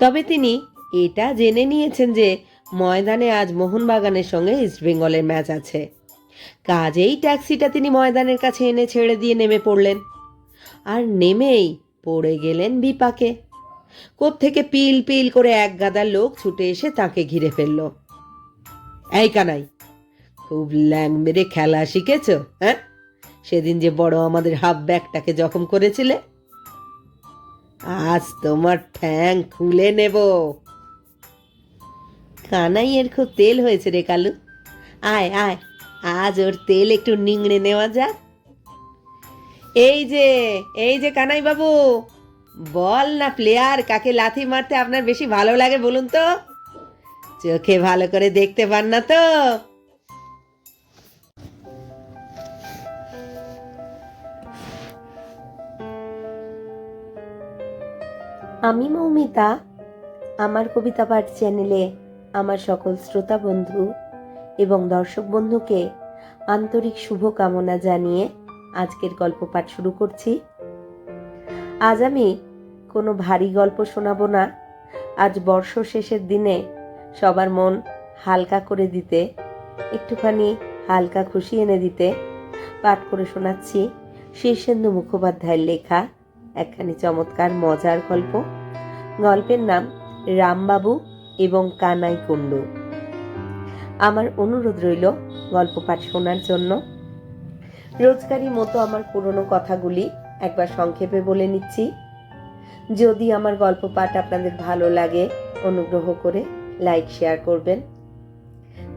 তবে তিনি এটা জেনে নিয়েছেন যে ময়দানে আজ মোহনবাগানের সঙ্গে ইস্টবেঙ্গলের ম্যাচ আছে। কাজেই ট্যাক্সিটা তিনি ময়দানের কাছে এনে ছেড়ে দিয়ে নেমে পড়লেন। আর নেমেই পড়ে গেলেন বিপাকে। কোত্থেকে পিল পিল করে এক গাদার লোক ছুটে এসে তাকে ঘিরে ফেলল। এই কানাই, খুব ল্যাং মেরে খেলা শিখেছ হ্যাঁ? সেদিন যে বড় আমাদের হাফ ব্যাগটাকে জখম করেছিলে আজ তোমার ঠ্যাং খুলে নেব। কানাইয়ের খুব তেল হয়েছে রে কালু। আয় আয়, আজ ওর তেল একটু নিংড়ে নেওয়া যাক। এই যে এই যে কানাই বাবু বল না প্লেয়ার, কাকে লাথি মারতে আপনার বেশি ভালো লাগে বলুন তো? চোখে ভালো করে দেখতে পান না তো? আমি মৌমিতা, আমার কবিতা পাঠ চ্যানেলে আমার সকল শ্রোতা বন্ধু এবং দর্শক বন্ধুকে আন্তরিক শুভকামনা জানিয়ে আজকের গল্প পাঠ শুরু করছি। আজ আমি কোনো ভারী গল্প শোনাবো না। আজ বর্ষ শেষের দিনে সবার মন হালকা করে দিতে, একটুখানি হালকা খুশি এনে দিতে পাঠ করে শোনাচ্ছি। শীর্ষেন্দু মুখোপাধ্যায়ের লেখা একখানি চমৎকার, মজার গল্প। গল্পের নাম রামবাবু এবং কানাই কুণ্ডু। আমার অনুরোধ রইল গল্প পাঠ শোনার জন্য। রোজগারি মতো আমার পুরনো কথাগুলি একবার সংক্ষেপে বলে নিচ্ছি। যদি আমার গল্প পাঠ আপনাদের ভালো লাগে, অনুগ্রহ করে লাইক, শেয়ার করবেন।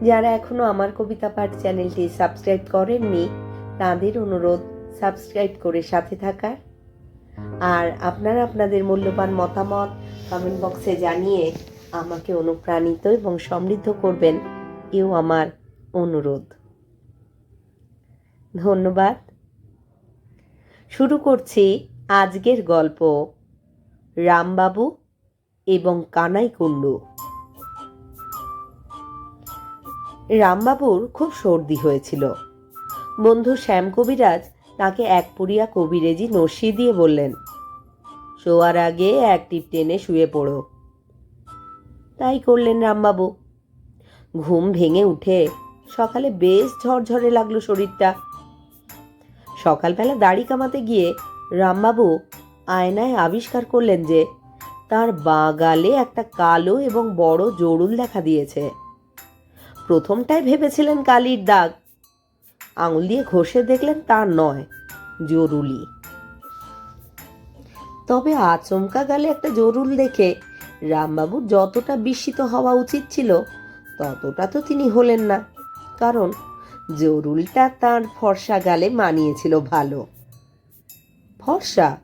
যারা এখনও আমার কবিতা পাঠ চ্যানেলটি সাবস্ক্রাইব করেননি, তাদের অনুরোধ সাবস্ক্রাইব করে সাথে থাকার। আর আপনারা আপনাদের মূল্যবান মতামত কমেন্ট বক্সে জানিয়ে আমাকে অনুপ্রাণিত এবং সমৃদ্ধ করবেন এও আমার অনুরোধ। ধন্যবাদ। শুরু করছি আজকের গল্প রামবাবু এবং কানাই কুণ্ডু রামবাবুর খুব সর্দি হয়েছিল। বন্ধু শ্যাম কবিরাজ তাকে এক পুরিয়া কবিরেজি নস্যি দিয়ে বললেন শোয়ার আগে এক টিপ টেনে শুয়ে পড়ো। তাই করলেন রামবাবু। ঘুম ভেঙে উঠে সকালে বেশ ঝরঝরে লাগল শরীরটা। সকালবেলা দাড়ি কামাতে গিয়ে রামবাবু আয়নায় আবিষ্কার করলেন যে, তার বাঁ গালে একটা কালো এবং বড় জরুল দেখা দিয়েছে। প্রথমটায় ভেবেছিলেন কালির দাগ। আঙুল দিয়ে ঘষে দেখলেন তা নয়, জরুলি। তবে আচমকা গালে একটা জরুল দেখে রামবাবুর যতটা বিস্মিত হওয়া উচিত ছিল, ততটা তো তিনি হলেন না। কারণ জরুলটা তার ফর্সা গালে মানিয়েছিল ভালো। ফর্সা?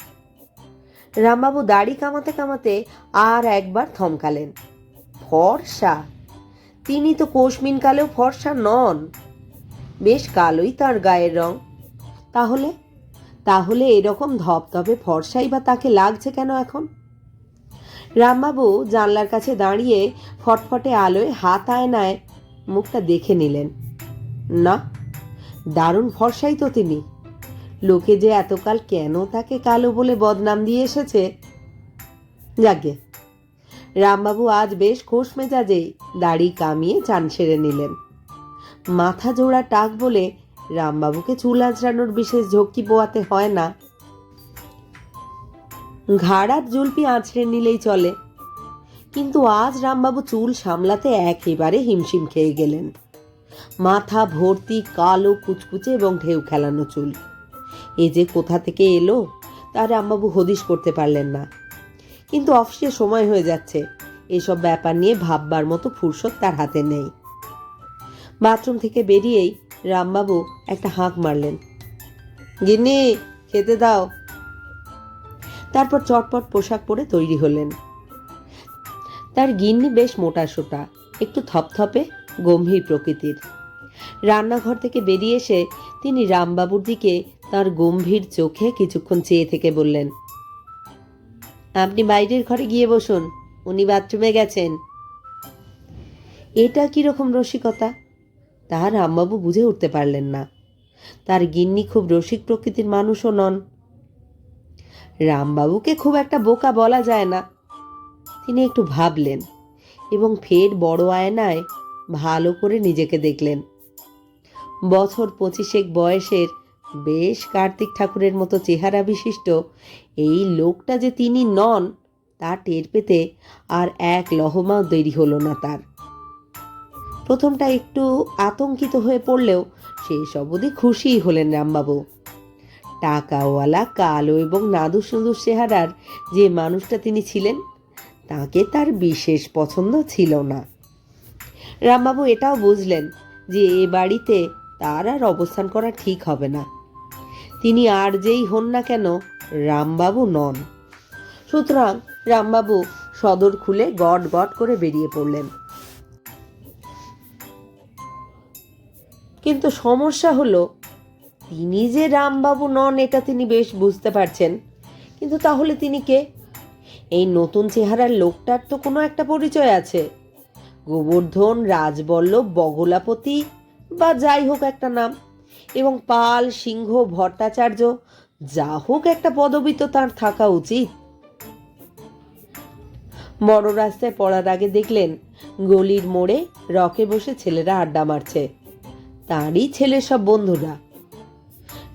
রামবাবু দাড়ি কামাতে কামাতে আর একবার থমকালেন। ফর্সা? তিনি তো কোশমিন কালেও ফর্সা নন। বেশ কালোই তার গায়ের রং। তাহলে তাহলে এরকম ধপধপে ফর্সাই বা তাকে লাগছে কেন এখন? রামবাবু জানলার কাছে দাঁড়িয়ে ফটফটে আলোয় হাত আয়নায় মুখটা দেখে নিলেন। না, দারুণ ফর্সাই তো তিনি। লোকে যে এতকাল কেন তাকে কালো বলে বদনাম দিয়ে এসেছে? যাকে রামবাবু আজ বেশ খোশ মেজাজেই দাড়ি কামিয়ে চান সেরে নিলেন। মাথা জোড়া টাক বলে রামবাবুকে চুল আঁচড়ানোর বিশেষ ঝক্কি পোয়াতে হয় না। ঘাড়ার জুলপি আঁচড়ে নিলেই চলে। কিন্তু আজ রামবাবু চুল সামলাতে একেবারে হিমশিম খেয়ে গেলেন। মাথা ভর্তি, কালো, কুচকুচে এবং ঢেউ খেলানো চুল। এ যে কোথা থেকে এলো, তা রামবাবু হদিশ করতে পারলেন না। কিন্তু অফিসে সময় হয়ে যাচ্ছে। এসব ব্যাপার নিয়ে ভাববার মতো ফুরসত তার হাতে নেই। বাথরুম থেকে বেরিয়েই রামবাবু একটা হাঁক মারলেন। গিন্নি, খেতে দাও। তারপর চটপট পোশাক পরে তৈরি হলেন। তার গিন্নি বেশ মোটা সোটা, একটু থপথপে গম্ভীর প্রকৃতির। রান্নাঘর থেকে বেরিয়ে এসে তিনি রামবাবুর দিকে তার গম্ভীর চোখে কিছুক্ষণ চেয়ে থেকে বললেন, আপনি বাইরের ঘরে গিয়ে বসুন, উনি বাথরুমে গেছেন। এটা কীরকম রসিকতা? তাহার রামবাবু বুঝে উঠতে পারলেন না। তার গিন্নি খুব রসিক প্রকৃতির মানুষও নন। রামবাবুকে খুব একটা বোকা বলা যায় না। তিনি একটু ভাবলেন এবং ফের বড় আয়নায় ভালো করে নিজেকে দেখলেন। বছর পঁচিশেক বয়সের বেশ কার্তিক ঠাকুরের মতো চেহারা বিশিষ্ট এই লোকটা যে তিনি নন, তা টের পেতে আর এক লহমাও দেরি হলো না তার। প্রথমটা একটু আতঙ্কিত হয়ে পড়লেও শেষ অবধি খুশিই হলেন রামবাবু। টাকাওয়ালা, কালো এবং নাদুস নুদুস চেহারার যে মানুষটা তিনি ছিলেন, তাকে তার বিশেষ পছন্দ ছিল না। রামবাবু এটাও বুঝলেন যে এ বাড়িতে তার আর অবস্থান করা ঠিক হবে না। তিনি আর যেই হন না কেন, রামবাবু নন। সুতরাং রামবাবু সদর খুলে গট গট করে বেরিয়ে পড়লেন। কিন্তু সমস্যা হলো, তিনি যে রামবাবু নন, এটা তিনি বেশ বুঝতে পারছেন। কিন্তু তাহলে তিনি কে? এই নতুন চেহারার লোকটার তো কোনো একটা পরিচয় আছে। গোবর্ধন, রাজবল্লভ, বগলাপতি বা যাই হোক একটা নাম, এবং পাল, সিংহ, ভট্টাচার্য, যা হোক একটা পদবি তো তার থাকা উচিত। বড় রাস্তায় পড়ার আগে দেখলেন, গলির মোড়ে রকে বসে ছেলেরা আড্ডা মারছে। তারই ছেলে সব বন্ধুরা।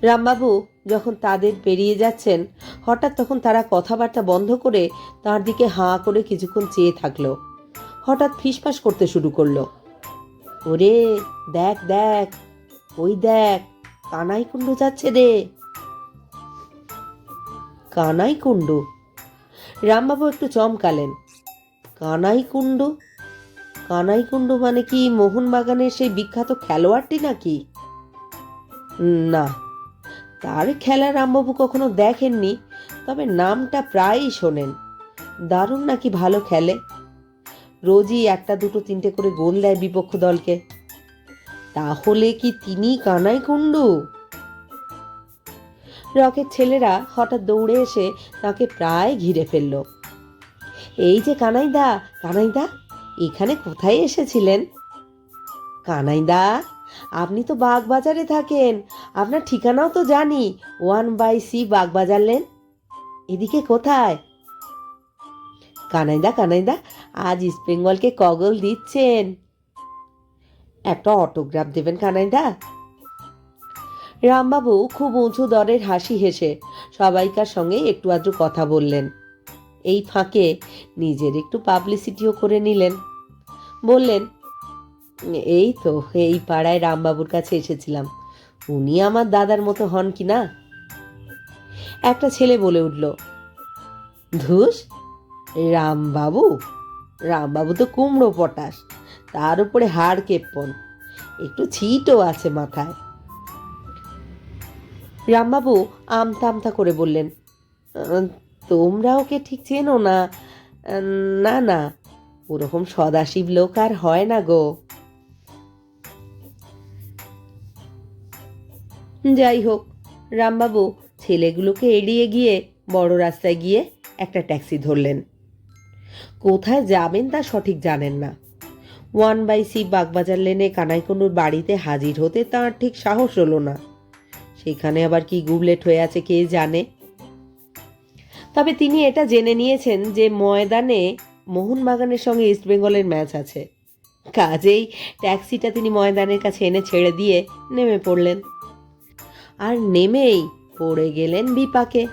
রামবাবু যখন তাদের পেরিয়ে যাচ্ছেন, হঠাৎ তখন তারা কথাবার্তা বন্ধ করে তার দিকে হাঁ করে কিছুক্ষণ চেয়ে থাকল। হঠাৎ ফিসফাস করতে শুরু করল। ওরে, দেখ দেখ, ওই দেখ কানাই কুণ্ডু যাচ্ছে রে। কানাই কুণ্ডু রামবাবু একটু চমকালেন। কানাই কুণ্ডু কানাই কুণ্ডু মানে কি মোহনবাগানের সেই বিখ্যাত খেলোয়াড়টি নাকি? না, তার খেলা রামবাবু কখনো দেখেননি, তবে নামটা প্রায়ই শোনেন। দারুণ নাকি ভালো খেলে। রোজই একটা দুটো তিনটে করে গোল দেয় বিপক্ষ দলকে। তাহলে কি তিনি কানাই কুণ্ডু রকের ছেলেরা হঠাৎ দৌড়ে এসে তাকে প্রায় ঘিরে ফেলল। এই যে কানাইদা কানাইদা এখানে কোথায় এসেছিলেন? কানাইদা, আপনি তো বাগবাজারে থাকেন। আপনার ঠিকানাও তো জানি। One by C Bagbazar lane. এদিকে কোথায়? কানাইদা কানাইদা, আজ ইস্ট বেঙ্গলকে কগল দিচ্ছেন। একটা অটোগ্রাফ দেবেন কানাইদা। রামবাবু খুব উঁচু দরের হাসি হেসে সবাইকার সঙ্গে একটু আধটু কথা বললেন। এই ফাঁকে নিজের একটু পাবলিসিটিও করে নিলেন। বললেন এই তো এই পাড়ায় রামবাবুর কাছে এসেছিলাম। উনি আমার দাদার মতো হন কি না? একটা ছেলে বলে উঠল ধুস রামবাবু? রামবাবু তো কুমড়ো পটাশ তার উপরে হাড় কেপ্পন একটু ছিটও আছে মাথায়। রামবাবু আমতা আমতা করে বললেন "আহ, তোমরা ওকে ঠিক চেনো না? না না। ওরকম সদাশিব লোক আর হয় না গো। যাই হোক, রামবাবু ছেলেগুলোকে এড়িয়ে গিয়ে বড় রাস্তায় গিয়ে একটা ট্যাক্সি ধরলেন। কোথায় যাবেন তা সঠিক জানেন না। ওয়ান বাই সি বাগবাজার লেনে কানাইকুণ্ডুর বাড়িতে হাজির হতে তার ঠিক সাহস হলো না। সেখানে আবার কি গুবলেট হয়ে আছে কে জানে? তবে তিনি এটা জেনে নিয়েছেন যে ময়দানে মোহনবাগানের সঙ্গে ইস্টবেঙ্গলের ম্যাচ আছে। কাজেই ট্যাক্সিটা তিনি ময়দানের কাছে এনে ছেড়ে দিয়ে নেমে পড়লেন। আর নেমেই পড়ে গেলেন বিপাকে।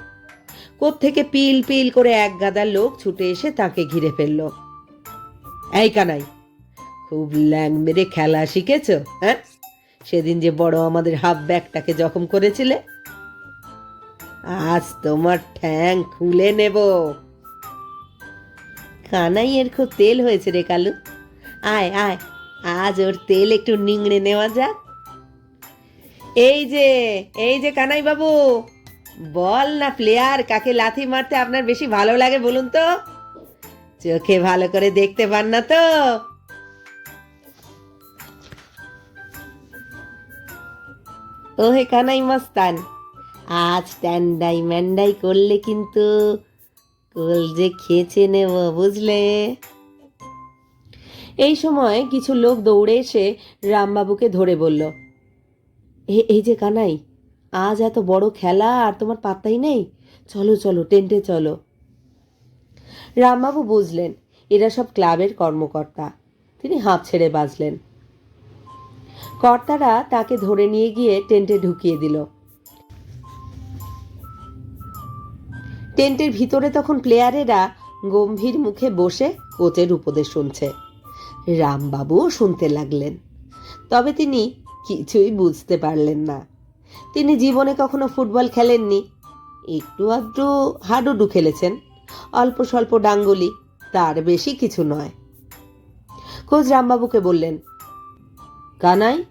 থেকে পিল পিল করে এক গাদা লোক ছুটে এসে তাকে ঘিরে ফেলল। এই কানাই, খুব ল্যাং মেরে খেলা শিখেছ হ্যাঁ? সেদিন যে বড় আমাদের হাফ ব্যাগটাকে জখম করেছিলে আজ তোমার ঠ্যাং খুলে নেব। কানাইয়ের খুব তেল হয়েছে রে কালু। আয় আয়, আজ ওর তেল একটু নিংড়ে নেওয়া যাক। এই যে এই যে কানাই বাবু বল না প্লেয়ার, কাকে লাথি মারতে আপনার বেশি ভালো লাগে বলুন তো? চোখে ভালো করে দেখতে পান না তো? ও হে কানাই মস্তান আজ ট্যান্ডাই ম্যান্ডাই করলে কিন্তু কোল যে খেচে নেব, বুঝলে? এই সময় কিছু লোক দৌড়ে এসে রামবাবুকে ধরে বলল, "এ- এই যে কানাই, আজ এত বড় খেলা আর তোমার পাত্তাই নেই। চলো চলো, টেন্টে চলো। রামবাবু বুঝলেন, এরা সব ক্লাবের কর্মকর্তা। তিনি হাঁপ ছেড়ে বাজলেন কর্তারা তাকে ধরে নিয়ে গিয়ে টেন্টে ঢুকিয়ে দিল। টেন্টের ভিতরে তখন প্লেয়ারেরা গম্ভীর মুখে বসে কোচের উপদেশ শুনছে। রামবাবুও শুনতে লাগলেন। তবে তিনি কিছুই বুঝতে পারলেন না। তিনি জীবনে কখনো ফুটবল খেলেননি। একটু আধটু হাডুডু খেলেছেন। অল্প স্বল্প ডাঙ্গুলি, তার বেশি কিছু নয়। কোচ রামবাবুকে বললেন, কানাই,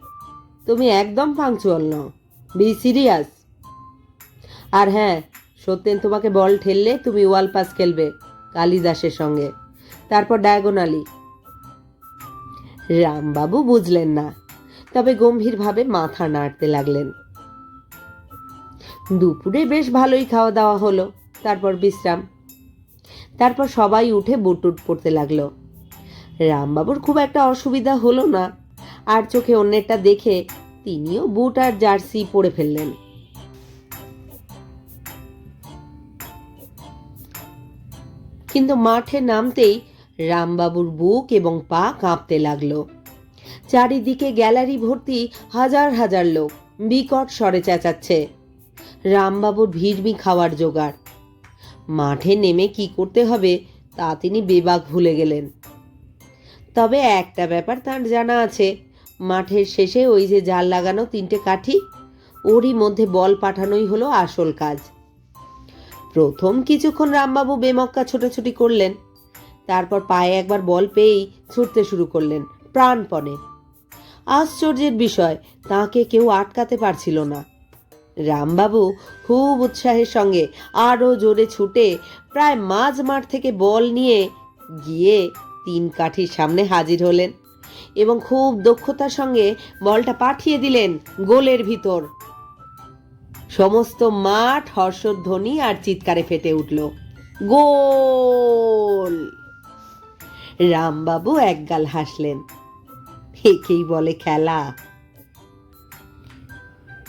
তুমি একদম পাংচুয়াল নও। বি সিরিয়াস আর হ্যাঁ সত্যেন, তোমাকে বল ঠেললে তুমি ওয়াল পাস খেলবে কালিদাসের সঙ্গে। তারপর ডায়াগোনালি রামবাবু বুঝলেন না, তবে গম্ভীরভাবে মাথা নাড়তে লাগলেন। দুপুরে বেশ ভালোই খাওয়া দাওয়া হলো, তারপর বিশ্রাম। তারপর সবাই উঠে বুটুট পড়তে লাগল। রামবাবুর খুব একটা অসুবিধা হলো না, আর চোখে অন্যেরটা দেখে তিনিও বুট আর জার্সি পরে ফেললেন। কিন্তু মাঠে নামতেই রামবাবুর বুক এবং পা কাঁপতে লাগল। চারিদিকে গ্যালারি ভর্তি হাজার হাজার লোক, বিকট স্বরে চেঁচাচ্ছে। রামবাবুর ভিড়মি খাওয়ার জোগাড়। মাঠে নেমে কি করতে হবে তা তিনি বেবাক ভুলে গেলেন। তবে একটা ব্যাপার তার জানা আছে, মাঠের শেষে ওই যে জাল লাগানো তিনটে কাঠি, ওরই মধ্যে বল পাঠানোই হলো আসল কাজ। প্রথম কিছুক্ষণ রামবাবু বেমক্কা ছোটাছুটি করলেন। তারপর পায়ে একবার বল পেয়েই ছুটতে শুরু করলেন, প্রাণপণে। আশ্চর্যের বিষয়, তাকে কেউ আটকাতে পারছিল না। রামবাবু খুব উৎসাহের সঙ্গে আরও জোরে ছুটে প্রায় মাঝ মাঠ থেকে বল নিয়ে গিয়ে তিন কাঠির সামনে হাজির হলেন এবং খুব দক্ষতার সঙ্গে বলটা পাঠিয়ে দিলেন গোলের ভিতর। সমস্ত মাঠ হর্ষধ্বনি আর চিৎকারে ফেটে উঠল। গোল! রামবাবু একগাল হাসলেন। একেই বলে খেলা।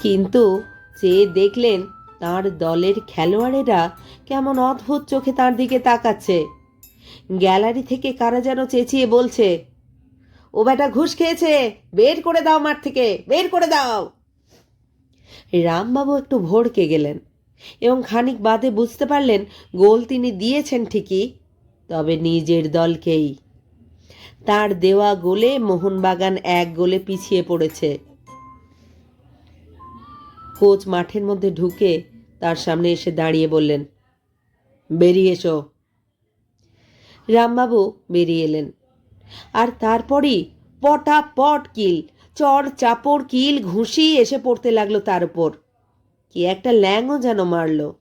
কিন্তু চেয়ে দেখলেন তার দলের খেলোয়াড়েরা কেমন অদ্ভুত চোখে তার দিকে তাকাচ্ছে। গ্যালারি থেকে কারা যেন চেঁচিয়ে বলছে, ও বেটা ঘুষ খেয়েছে, বের করে দাও মাঠ থেকে, বের করে দাও। রামবাবু একটু ভড়কে গেলেন এবং খানিক বাদে বুঝতে পারলেন গোল তিনি দিয়েছেন ঠিকই, তবে নিজের দলকেই। তার দেওয়া গোলে মোহনবাগান এক গোলে পিছিয়ে পড়েছে। কোচ মাঠের মধ্যে ঢুকে তার সামনে এসে দাঁড়িয়ে বললেন, বেরিয়ে এসো। রামবাবু বেরিয়ে এলেন। আর তারপরই পটাপট কিল চর, চাপড়, কিল, ঘুষি এসে পড়তে লাগল তার উপর। কি একটা ল্যাংও যেন মারল।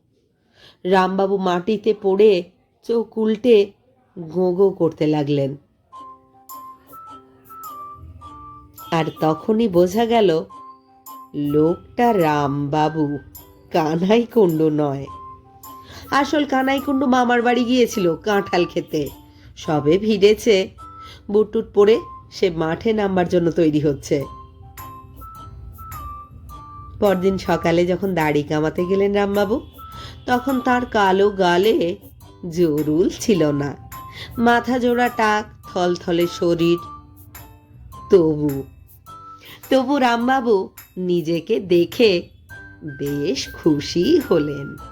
রামবাবু মাটিতে পড়ে চোখ উল্টে গোগো করতে লাগলেন। আর তখনই বোঝা গেল, লোকটা রামবাবু কানাই কুণ্ডু নয়। আসল কানাই কুণ্ডু মামার বাড়ি গিয়েছিল কাঁঠাল খেতে। সবে ভিড়েছে, বুটটুট পরে সে মাঠে নামবার জন্য তৈরি হচ্ছে। পরদিন সকালে যখন দাড়ি কামাতে গেলেন রামবাবু, তখন তার কালো গালে জরুল ছিল না। মাথা জোড়া টাক, থলথলে শরীর। তবু তবু রামবাবু নিজেকে দেখে বেশ খুশি হলেন।